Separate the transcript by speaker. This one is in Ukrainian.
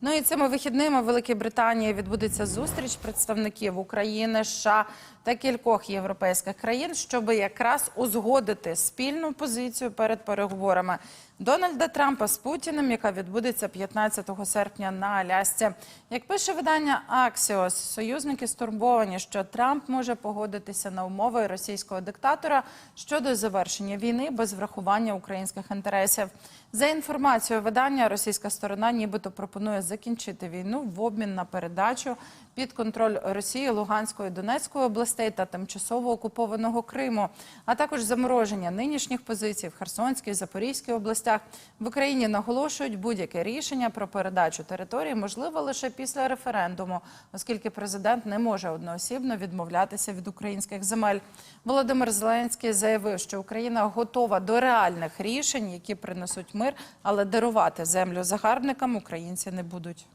Speaker 1: Ну і цими вихідними в Великій Британії відбудеться зустріч представників України, США та кількох європейських країн, щоб якраз узгодити спільну позицію перед переговорами Дональда Трампа з Путіним, яка відбудеться 15 серпня на Алясці. Як пише видання Axios, союзники стурбовані, що Трамп може погодитися на умови російського диктатора щодо завершення війни без врахування українських інтересів. За інформацією видання, російська сторона нібито пропонує закінчити війну в обмін на передачу під контроль Росії Луганської Донецької областей та тимчасово окупованого Криму, а також замороження нинішніх позицій в Херсонській Запорізькій областях. В Україні наголошують будь-яке рішення про передачу території можливо лише після референдуму, оскільки президент не може одноосібно відмовлятися від українських земель. Володимир Зеленський заявив, що Україна готова до реальних рішень, які принесуть мир, але дарувати землю загарбникам українці не будуть.